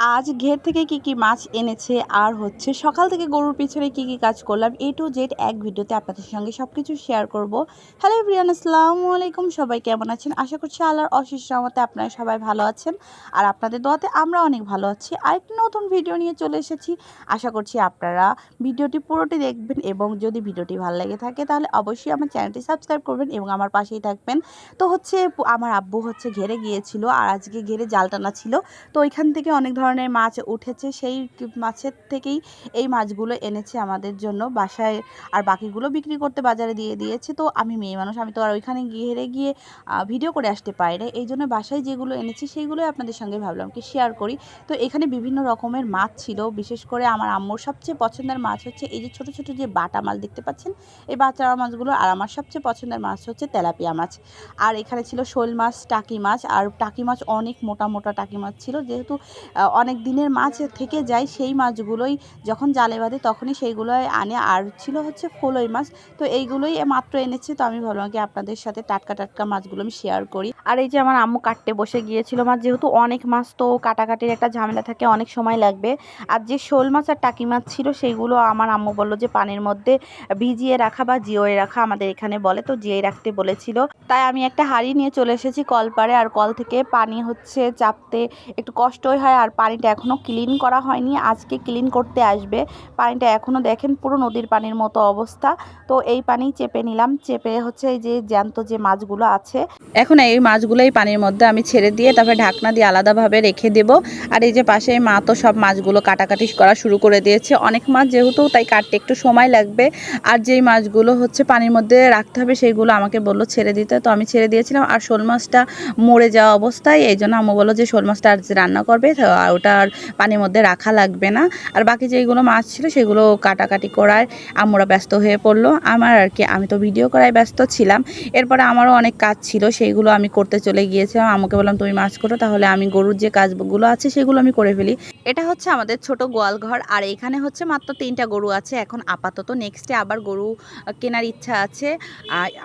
আজ ঘের থেকে কি কি মাছ এনেছে আর হচ্ছে সকাল থেকে গরুর পিছনে কি কি কাজ করলাম এ টু জেড এক ভিডিওতে আপনাদের সঙ্গে সব কিছু শেয়ার করব। হ্যালো প্রিয়ান আসসালামু আলাইকুম। সবাই কেমন আছেন? আশা করছি আল্লাহর অশেষ রহমতে আপনারা সবাই ভালো আছেন। আর আপনাদের দোয়াতে আমরা অনেক ভালো আছি। আরেকটি নতুন ভিডিও নিয়ে চলে এসেছি। আশা করছি আপনারা ভিডিওটি পুরোটি দেখবেন এবং যদি ভিডিওটি ভালো লেগে থাকে তাহলে অবশ্যই আমার চ্যানেলটি সাবস্ক্রাইব করবেন এবং আমার পাশেই থাকবেন। তো হচ্ছে আমার আব্বু হচ্ছে ঘেরে গিয়েছিল আর আজকে ঘেরে জাল টানা ছিল। তো ওইখান থেকে অনেক ধরনের মাছ উঠেছে, সেই মাছের থেকেই এই মাছগুলো এনেছে আমাদের জন্য বাসায় আর বাকিগুলো বিক্রি করতে বাজারে দিয়ে দিয়েছে। তো আমি মেয়ে মানুষ, আমি তো আর ওইখানে গিয়ে হেরে গিয়ে ভিডিও করে আসতে পারি না এই জন্য বাসায় যেগুলো এনেছি সেইগুলোই আপনাদের সঙ্গে ভাবলাম কি শেয়ার করি। তো এখানে বিভিন্ন রকমের মাছ ছিল, বিশেষ করে আমার আম্মুর সবচেয়ে পছন্দের মাছ হচ্ছে এই যে ছোট ছোট যে বাটা মাছ দেখতে পাচ্ছেন, এই বাটা মাছগুলো আর আমার সবচেয়ে পছন্দের মাছ হচ্ছে তেলাপিয়া মাছ। আর এখানে ছিল শোল মাছ, টাকি মাছ, আর টাকি মাছ অনেক মোটা মোটা টাকি মাছ ছিল, যেহেতু অনেক দিনের মাছ থেকে যায় সেই মাছগুলোই যখন জালে বাঁধে তখনই সেইগুলোই আনে। আর ছিল হচ্ছে ফলই মাছ। তো এইগুলোই মাত্র এনেছে। তো আমি ভাবলাম কি আপনাদের সাথে টাটকা টাটকা মাছগুলো আমি শেয়ার করি। আর এই যে আমার আম্মু কাটতে বসে গিয়েছিল। মাছ যেহেতু অনেক মাছ, তো কাটাকাটির একটা ঝামেলা থাকে, অনেক সময় লাগবে। আর যে শোল মাছ আর টাকি মাছ ছিল, সেইগুলো আমার আম্মু বলল যে পানির মধ্যে ভিজিয়ে রাখা বা জিওয়ে রাখা আমাদের এখানে বলে। তো জিয়ে রাখতে বলেছিল। তাই আমি একটা হাঁড়ি নিয়ে চলে এসেছি কলপারে আর কল থেকে পানি হচ্ছে চাপতে একটু কষ্টই হয়। আর পানিটা এখনও ক্লিন করা হয়নি, আজকে ক্লিন করতে আসবে। পানিটা এখনও দেখেন পুরো নদীর পানির মতো অবস্থা। তো এই পানি চেপে নিলাম, চেপে হচ্ছে এই যে জ্যান্ত যে মাছগুলো আছে। এখন এই মাছগুলো এই পানির মধ্যে আমি ছেড়ে দিয়ে তারপরে ঢাকনা দিয়ে আলাদাভাবে রেখে দেব। আর এই যে পাশে মা তো সব মাছগুলো কাটাকাটি করা শুরু করে দিয়েছে। অনেক মাছ যেহেতু তাই কাটতে একটু সময় লাগবে। আর যেই মাছগুলো হচ্ছে পানির মধ্যে রাখতে হবে সেইগুলো আমাকে বলল ছেড়ে দিতে। তো আমি ছেড়ে দিয়েছিলাম। আর শোল মাছটা মরে যাওয়া অবস্থায়, এই জন্য আম্মু বলল যে শোল মাছটা আর রান্না করবে। ওটা আর পানির মধ্যে রাখা লাগবে না। আর বাকি যেগুলো মাছ ছিল সেগুলো কাটাকাটি করায় আমরা ব্যস্ত হয়ে পড়ল। আমার আর কি, আমি তো ভিডিও করায় ব্যস্ত ছিলাম। এরপরে আমারও অনেক কাজ ছিল, সেইগুলো আমি করতে চলে গিয়েছিলাম। আমাকে বললাম, তুমি মাছ করো, তাহলে আমি গরুর যে কাজগুলো আছে সেগুলো আমি করে ফেলি। এটা হচ্ছে আমাদের ছোট গোয়াল ঘর, আর এখানে হচ্ছে মাত্র তিনটা গরু আছে। এখন আপাতত নেক্সটে আবার গরু কেনার ইচ্ছা আছে।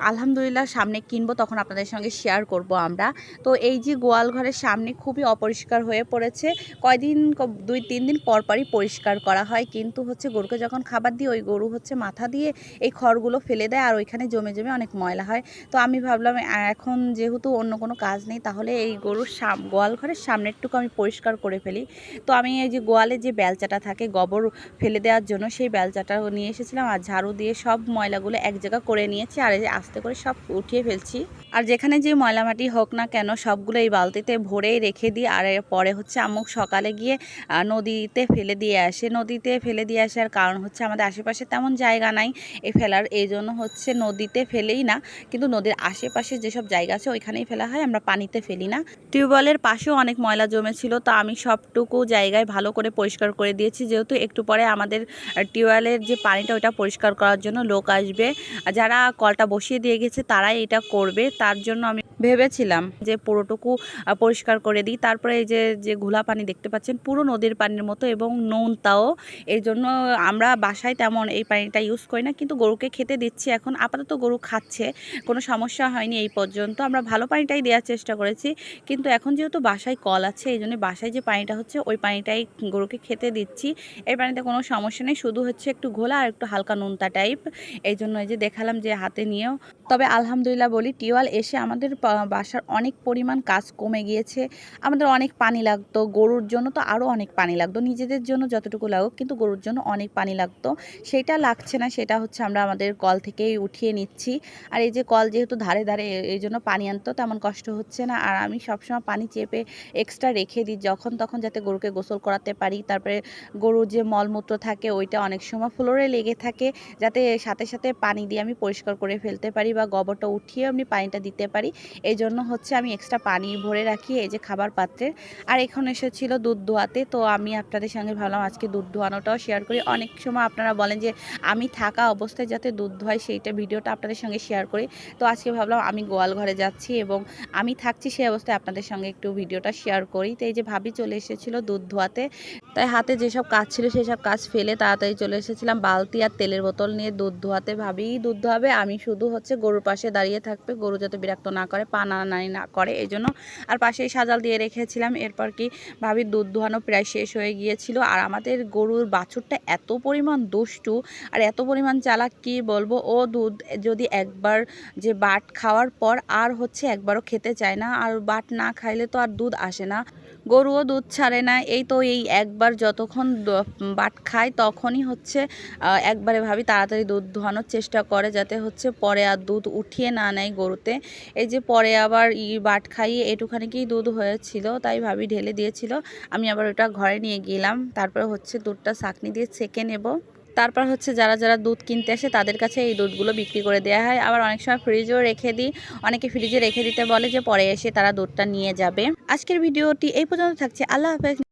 আলহামদুলিল্লাহ সামনে কিনবো, তখন আপনাদের সঙ্গে শেয়ার করব আমরা। তো এই যে গোয়াল ঘরের সামনে খুবই অপরিষ্কার হয়ে পড়েছে। কয়দিন দুই, তিন দিন পর পরই পরিষ্কার করা হয়। কিন্তু হচ্ছে গরুকে যখন খাবার দিই, ওই গরু হচ্ছে মাথা দিয়ে এই খড়গুলো ফেলে দেয়, আর ওইখানে জমে জমে অনেক ময়লা হয়। তো আমি ভাবলাম এখন যেহেতু অন্য কোনো কাজ নেই, তাহলে এই গরুর সাম, গোয়াল ঘরের সামনেরটুকু আমি পরিষ্কার করে ফেলি। তো আমি এই যে গোয়ালে যে বেলচাটা থাকে, গোবর ফেলে দেওয়ার জন্য সেই বেলচাটা নিয়ে এসেছিলাম, আর ঝাড়ু দিয়ে সব ময়লাগুলো এক জায়গা করে নিয়েছি, আর এই আস্তে করে সব উঠিয়ে ফেলছি। আর যেখানে যে ময়লা মাটি হোক না কেন, সবগুলো এই বালতিতে ভরেই রেখে দিই, আর পরে হচ্ছে আমুক সকালে গিয়ে নদীতে ফেলে দিয়ে আসে। নদীতে ফেলে দিয়ে আসার কারণ হচ্ছে আমাদের আশেপাশে তেমন জায়গা নাই এ ফেলার। এই জন্য হচ্ছে নদীতে ফেলেই না। কিন্তু নদীর আশেপাশে যেসব জায়গা আছে ওইখানেই ফেলা হয়, আমরা পানিতে ফেলি না। টিউবওয়েলের পাশেও অনেক ময়লা জমেছিল, তো আমি সবটুকু জায়গায় ভালো করে পরিষ্কার করে দিয়েছি। যেহেতু একটু পরে আমাদের টিউবওয়েলের যে পানিটা ওইটা পরিষ্কার করার জন্য লোক আসবে। যারা কলটা বসিয়ে দিয়ে গেছে তারাই এটা করবে। তার জন্য আমি ভেবেছিলাম যে পুরোটুকু পরিষ্কার করে দিই। তারপরে এই যে যে ঘোলা পানি দেখতে পাচ্ছেন, পুরো নদীর পানির মতো এবং নোনতাও এই জন্য আমরা বাসায় তেমন এই পানিটা ইউজ করি না, কিন্তু গরুকে খেতে দিচ্ছি এখন। আপাতত গরু খাচ্ছে, কোনো সমস্যা হয়নি এই পর্যন্ত। আমরা ভালো পানিটাই দেওয়ার চেষ্টা করেছি, কিন্তু এখন যেহেতু বাসায় কল আছে, এই জন্য বাসায় যে পানিটা হচ্ছে, ওই পানিটাই গরুকে খেতে দিচ্ছি। এই পানিতে কোনো সমস্যা নেই, শুধু হচ্ছে একটু ঘোলা আর একটু হালকা নোনতা টাইপ এই জন্য এই যে দেখালাম যে হাতে নিয়েও। তবে আলহামদুলিল্লাহ বলি, টিওয়াল এসে আমাদের বাসার অনেক পরিমাণ কাজ কমে গিয়েছে। আমাদের অনেক পানি লাগতো, গরুর জন্য তো আরও অনেক পানি লাগতো। নিজেদের জন্য যতটুকু লাগুক, কিন্তু গরুর জন্য অনেক পানি লাগতো। সেটা লাগছে না, সেটা হচ্ছে আমরা আমাদের কল থেকেই উঠিয়ে নিচ্ছি। আর এই যে কল যেহেতু ধারে ধারে এই জন্য পানি আনতো, তেমন কষ্ট হচ্ছে না। আর আমি সবসময় পানি চেপে এক্সট্রা রেখে দিই, যখন তখন যাতে গরুকে গোসল করাতে পারি। তারপরে গরুর যে মলমূত্র থাকে, ওইটা অনেক সময় ফ্লোরে লেগে থাকে। যাতে সাথে সাথে পানি দিয়ে আমি পরিষ্কার করে ফেলতে পারি বা গোবরটা উঠিয়ে আমি পানিটা দিতে পারি। এই জন্য হচ্ছে আমি এক্সট্রা পানি ভরে রাখি, এই যে খাবার পাত্রে। আর এখন এসেছিল দুধ ধোয়াতে তো আমি আপনাদের সঙ্গে ভাবলাম আজকে দুধ ধোয়ানোটাও শেয়ার করি। অনেক সময় আপনারা বলেন যে, আমি থাকা অবস্থায় যাতে দুধ ধোয় সেইটা ভিডিওটা আপনাদের সঙ্গে শেয়ার করি। তো আজকে ভাবলাম আমি গোয়াল ঘরে যাচ্ছি এবং আমি থাকছি সেই অবস্থায় আপনাদের সঙ্গে একটু ভিডিওটা শেয়ার করি। তো এই যে ভাবি চলে এসেছিল দুধ ধোয়াতে তাই হাতে যেসব কাজ ছিল সেই সব কাজ ফেলে তাড়াতাড়ি চলে এসেছিলাম। বালতি আর তেলের বোতল নিয়ে দুধ ধোয়াতে ভাবি, দুধ ধোয়াবে আমি শুধু হচ্ছে গরুর পাশে দাঁড়িয়ে থাকবে। গরু যাতে বিরক্ত না করে পা নাই না করে এই জন্য আর পাশেই সাজাল দিয়ে রেখেছিলাম। এরপর কি ভাবি দুধ দোহানো প্রায় শেষ হয়ে গিয়েছিল। আর আমাদের গরুর বাছুরটা এত পরিমাণ দুষ্টু আর এত পরিমাণ চালাক, কি বলব? ও দুধ যদি একবার যে বাট খাওয়ার পর আর হচ্ছে একবারও খেতে চায় না, আর বাট না খাইলে তো আর দুধ আসে না। গরুও দুধ ছাড়ে না। এই তো এই একবার যতক্ষণ বাট খায় তখনই হচ্ছে একবারে ভাবি তাড়াতাড়ি দুধ ধোয়ানোর চেষ্টা করে যাতে হচ্ছে পরে আর দুধ উঠিয়ে না নেয় গরুতে। এই যে পরে আবার ই বাট খাইয়ে এটুখানিকেই দুধ হয়েছিল, তাই ভাবি ঢেলে দিয়েছিল। আমি আবার ওটা ঘরে নিয়ে গেলাম। তারপর হচ্ছে দুধটা চাকনি দিয়ে ছেঁকে নেব। তারপর হচ্ছে যারা যারা দুধ কিনতে আসে, তাদের কাছে এই দুধগুলো বিক্রি করে দেওয়া হয়। আবার অনেক সময় ফ্রিজেও রেখে দিই। অনেকে ফ্রিজে রেখে দিতে বলে যে, পরে এসে তারা দুধটা নিয়ে যাবে। আজকের ভিডিওটি এই পর্যন্ত থাকছে। আল্লাহ হাফেজ।